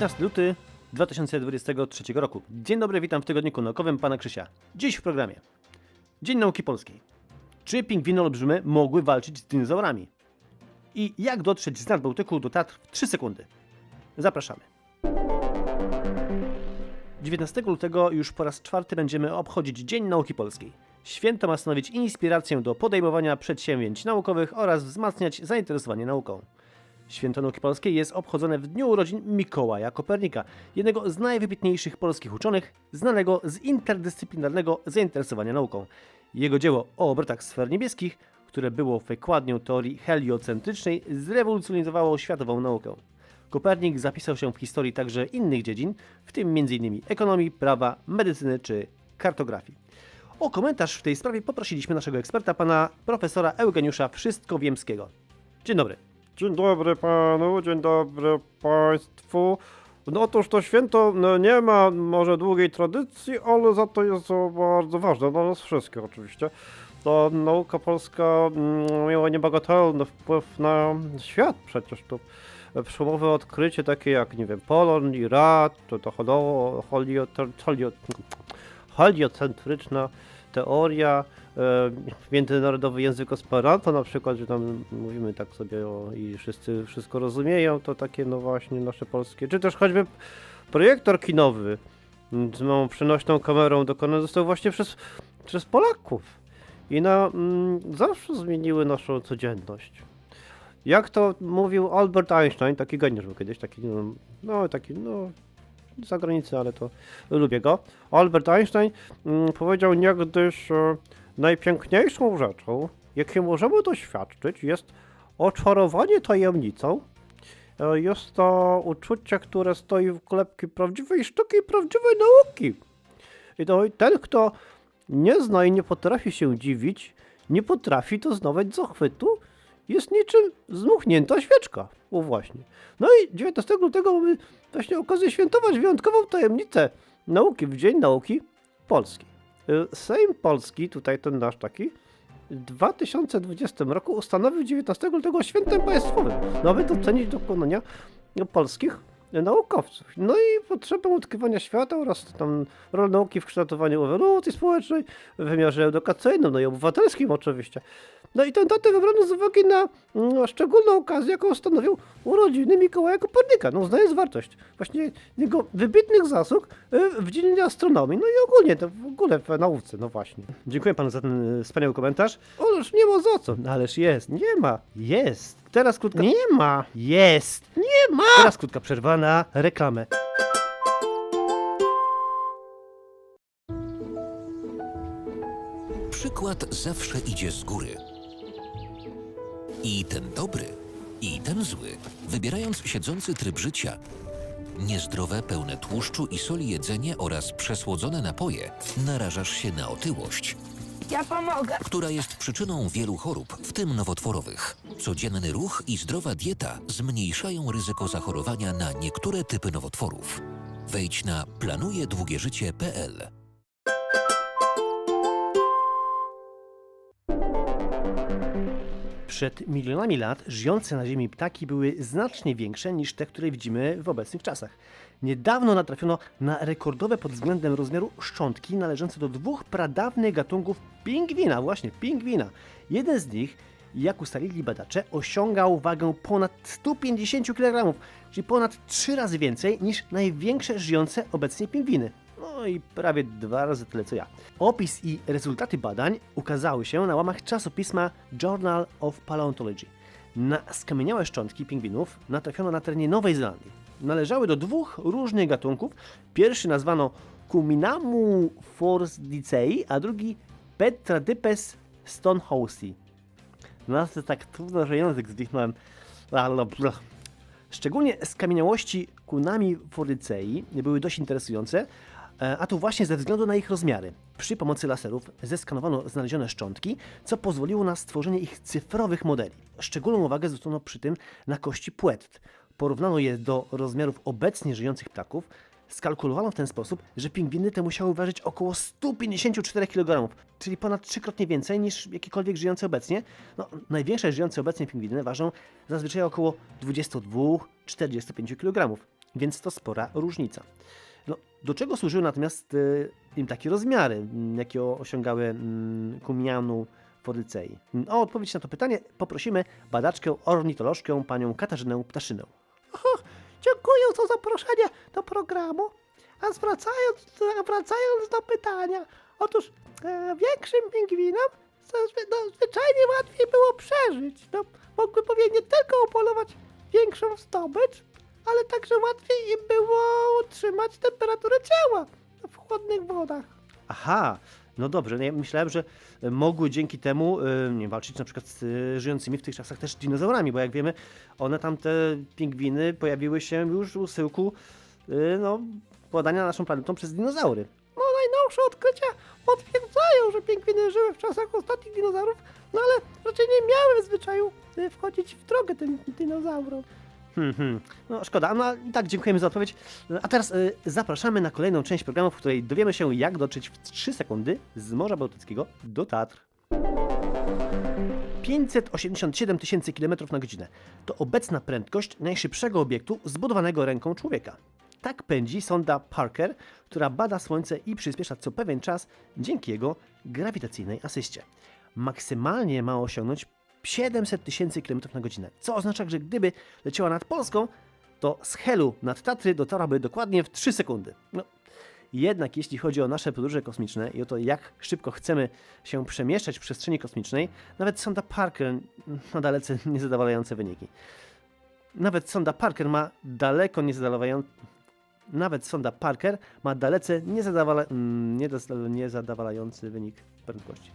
19 luty 2023 roku. Dzień dobry, witam w tygodniku naukowym pana Krzysia. Dziś w programie. Dzień Nauki Polskiej. Czy pingwiny olbrzymy mogły walczyć z dinozaurami? I jak dotrzeć z nad Bałtyku do Tatr w 3 sekundy? Zapraszamy. 19 lutego już po raz czwarty będziemy obchodzić Dzień Nauki Polskiej. Święto ma stanowić inspirację do podejmowania przedsięwzięć naukowych oraz wzmacniać zainteresowanie nauką. Święto Nauki Polskiej jest obchodzone w dniu urodzin Mikołaja Kopernika, jednego z najwybitniejszych polskich uczonych, znanego z interdyscyplinarnego zainteresowania nauką. Jego dzieło o obrotach sfer niebieskich, które było wykładnią teorii heliocentrycznej, zrewolucjonizowało światową naukę. Kopernik zapisał się w historii także innych dziedzin, w tym m.in. ekonomii, prawa, medycyny czy kartografii. O komentarz w tej sprawie poprosiliśmy naszego eksperta, pana profesora Eugeniusza Wszystkowiemskiego. Dzień dobry. Dzień dobry panu, dzień dobry państwu. No otóż to święto no, nie ma może długiej tradycji, ale za to jest bardzo ważne dla nas wszystkich oczywiście. To nauka polska mm, miała niebagatelny wpływ na świat przecież to przełomowe odkrycie takie jak, nie wiem, Polon i Rad, to, to holo- holio, holio, heliocentryczna teoria, e, międzynarodowy język Esperanto na przykład, że tam mówimy tak sobie o, i wszyscy wszystko rozumieją, to takie no właśnie nasze polskie, czy też choćby projektor kinowy z małą przenośną kamerą dokonany został właśnie przez, przez Polaków i na, mm, zawsze zmieniły naszą codzienność. Jak to mówił Albert Einstein, taki geniusz był kiedyś, taki no, no taki no za granicę, ale to lubię go. Albert Einstein mm, powiedział niegdyś, e, najpiękniejszą rzeczą, jakie możemy doświadczyć, jest oczarowanie tajemnicą. E, Jest to uczucie, które stoi w kolebki prawdziwej sztuki i prawdziwej nauki. I to ten, kto nie zna i nie potrafi się dziwić, nie potrafi doznawać zachwytu, jest niczym zmuchnięta świeczka. O właśnie. No i 19 lutego mamy właśnie okazję świętować wyjątkową tajemnicę nauki w Dzień Nauki Polskiej. Y, Sejm Polski, tutaj ten nasz taki, w 2020 roku ustanowił 19 lutego świętem państwowym, no aby docenić dokonania polskich naukowców. No i potrzebę odkrywania świata oraz tam rolę nauki w kształtowaniu ewolucji społecznej, w wymiarze edukacyjnym, no i obywatelskim oczywiście. No i tę datę wybrano z uwagi na mm, szczególną okazję, jaką stanowił urodziny Mikołaja Kopernika. No uznając wartość właśnie jego wybitnych zasług y, w dziedzinie astronomii, no i ogólnie, to w ogóle w nauce, no właśnie. Dziękuję panu za ten y, wspaniały komentarz. Ależ nie ma za co. Ależ jest. Nie ma. Jest. Teraz krótka... Nie ma. Jest. Ma. Teraz krótka przerwa na reklamę. Przykład zawsze idzie z góry. I ten dobry, i ten zły, wybierając siedzący tryb życia, niezdrowe, pełne tłuszczu i soli jedzenie oraz przesłodzone napoje, narażasz się na otyłość, Ja pomogę. która jest przyczyną wielu chorób, w tym nowotworowych. Codzienny ruch i zdrowa dieta zmniejszają ryzyko zachorowania na niektóre typy nowotworów. Wejdź na planujedługieżycie.pl. Przed milionami lat żyjące na Ziemi ptaki były znacznie większe niż te, które widzimy w obecnych czasach. Niedawno natrafiono na rekordowe pod względem rozmiaru szczątki należące do dwóch pradawnych gatunków pingwina, właśnie pingwina. Jeden z nich, jak ustalili badacze, osiągał wagę ponad 150 kg, czyli ponad 3 razy więcej niż największe żyjące obecnie pingwiny. No i prawie dwa razy tyle co ja. Opis i rezultaty badań ukazały się na łamach czasopisma Journal of Paleontology. Na skamieniałe szczątki pingwinów natrafiono na terenie Nowej Zelandii. Należały do dwóch różnych gatunków. Pierwszy nazwano Cuminamu forsdicei, a drugi Petradypes stonehousei. No to tak trudno, że język zdichnąłem. Blablabla. Szczególnie skamieniałości kunami fordycei były dość interesujące, a to właśnie ze względu na ich rozmiary. Przy pomocy laserów zeskanowano znalezione szczątki, co pozwoliło na stworzenie ich cyfrowych modeli. Szczególną uwagę zwrócono przy tym na kości płetw. Porównano je do rozmiarów obecnie żyjących ptaków. Skalkulowano w ten sposób, że pingwiny te musiały ważyć około 154 kg, czyli ponad trzykrotnie więcej niż jakiekolwiek żyjące obecnie. No, największe żyjące obecnie pingwiny ważą zazwyczaj około 22-45 kg. więc to spora różnica. No, do czego służyły natomiast y, im takie rozmiary, mm, jakie osiągały mm, Kumianu Fodycei? Mm, O odpowiedź na to pytanie poprosimy badaczkę ornitolożkę panią Katarzynę Ptaszynę. Dziękuję za zaproszenie do programu. A zwracając, wracając do pytania, otóż e, większym pingwinom no, zwyczajnie łatwiej było przeżyć. No, mogły pewnie nie tylko upolować większą zdobycz, ale także łatwiej im było utrzymać temperaturę ciała w chłodnych wodach. Aha, no dobrze, no ja myślałem, że mogły dzięki temu y, nie, walczyć na przykład z y, żyjącymi w tych czasach też dinozaurami, bo jak wiemy, one tam te pingwiny pojawiły się już u syłku y, no, władania naszą planetą przez dinozaury. No najnowsze odkrycia potwierdzają, że pingwiny żyły w czasach ostatnich dinozaurów, no ale raczej nie miały w zwyczaju y, wchodzić w drogę tym dinozaurom. Hmm, hmm. No szkoda, no i tak dziękujemy za odpowiedź. A teraz y, zapraszamy na kolejną część programu, w której dowiemy się, jak dotrzeć w 3 sekundy z Morza Bałtyckiego do Tatr. 587 tysięcy km na godzinę to obecna prędkość najszybszego obiektu zbudowanego ręką człowieka. Tak pędzi sonda Parker, która bada Słońce i przyspiesza co pewien czas dzięki jego grawitacyjnej asyście. Maksymalnie ma osiągnąć 700 tysięcy km na godzinę, co oznacza, że gdyby leciała nad Polską, to z Helu nad Tatry dotarłaby dokładnie w 3 sekundy. No, jednak jeśli chodzi o nasze podróże kosmiczne i o to, jak szybko chcemy się przemieszczać w przestrzeni kosmicznej, nawet sonda Parker ma dalece niezadowalające wyniki. Nawet sonda Parker ma daleko niezadowalające nawet sonda Parker ma dalece niezadawala... mm, niezadowalający wynik prędkości.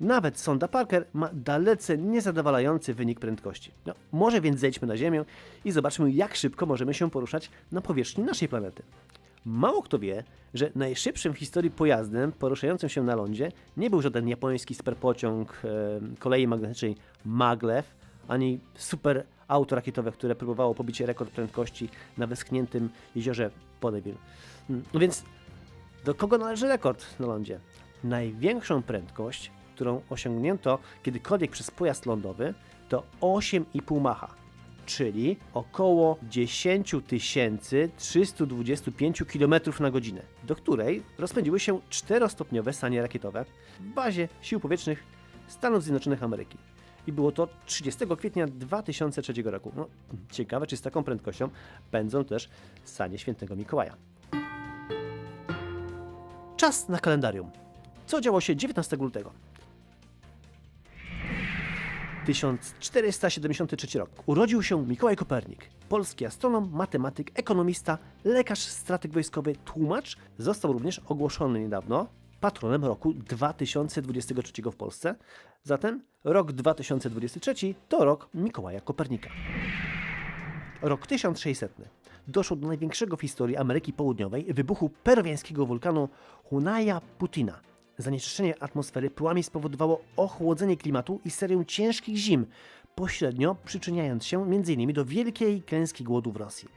Nawet sonda Parker ma dalece niezadowalający wynik prędkości. No, może więc zejdźmy na Ziemię i zobaczmy, jak szybko możemy się poruszać na powierzchni naszej planety. Mało kto wie, że najszybszym w historii pojazdem poruszającym się na lądzie nie był żaden japoński superpociąg e, kolei magnetycznej maglev, ani super auto rakietowe, które próbowało pobić rekord prędkości na wyschniętym jeziorze Ponyville. Mm, No więc do kogo należy rekord na lądzie? Największą prędkość, którą osiągnięto kiedykolwiek przez pojazd lądowy, to 8,5 Macha, czyli około 10 325 km na godzinę, do której rozpędziły się czterostopniowe sanie rakietowe w bazie Sił Powietrznych Stanów Zjednoczonych Ameryki. I było to 30 kwietnia 2003 roku. No, ciekawe, czy z taką prędkością pędzą też sanie świętego Mikołaja. Czas na kalendarium. Co działo się 19 lutego? 1473 rok. Urodził się Mikołaj Kopernik, polski astronom, matematyk, ekonomista, lekarz, strateg wojskowy, tłumacz. Został również ogłoszony niedawno patronem roku 2023 w Polsce. Zatem rok 2023 to rok Mikołaja Kopernika. Rok 1600. Doszło do największego w historii Ameryki Południowej wybuchu peruwiańskiego wulkanu Hunaja Putina. Zanieczyszczenie atmosfery pyłami spowodowało ochłodzenie klimatu i serię ciężkich zim, pośrednio przyczyniając się m.in. do wielkiej klęski głodu w Rosji.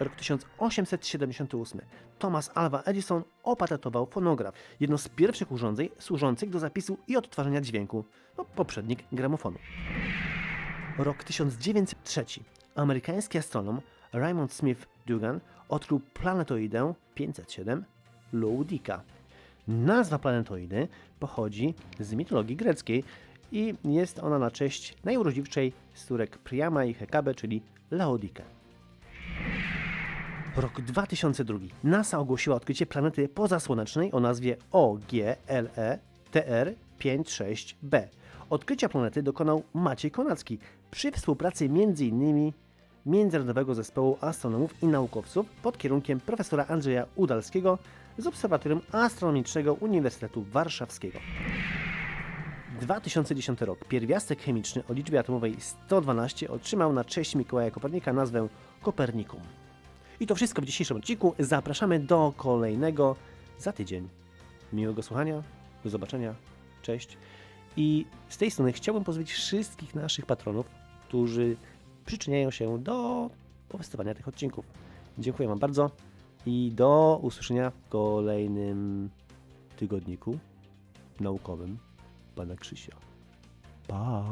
Rok 1878. Thomas Alva Edison opatentował fonograf, jedno z pierwszych urządzeń służących do zapisu i odtwarzania dźwięku, no, poprzednik gramofonu. Rok 1903. Amerykański astronom Raymond Smith Dugan odkrył planetoidę 507 Loudika. Nazwa planetoidy pochodzi z mitologii greckiej i jest ona na cześć najurodziwszej z córek Priama i Hekabe, czyli Laodikę. Rok 2002. NASA ogłosiła odkrycie planety pozasłonecznej o nazwie OGLE TR56b. Odkrycia planety dokonał Maciej Konacki przy współpracy m.in. Międzynarodowego Zespołu Astronomów i Naukowców pod kierunkiem profesora Andrzeja Udalskiego z Obserwatorium Astronomicznego Uniwersytetu Warszawskiego. 2010 rok. Pierwiastek chemiczny o liczbie atomowej 112 otrzymał na cześć Mikołaja Kopernika nazwę Kopernikum. I to wszystko w dzisiejszym odcinku. Zapraszamy do kolejnego za tydzień. Miłego słuchania, do zobaczenia, cześć. I z tej strony chciałbym pozdrowić wszystkich naszych patronów, którzy przyczyniają się do powstawania tych odcinków. Dziękuję Wam bardzo i do usłyszenia w kolejnym tygodniku naukowym Pana Krzysia. Pa!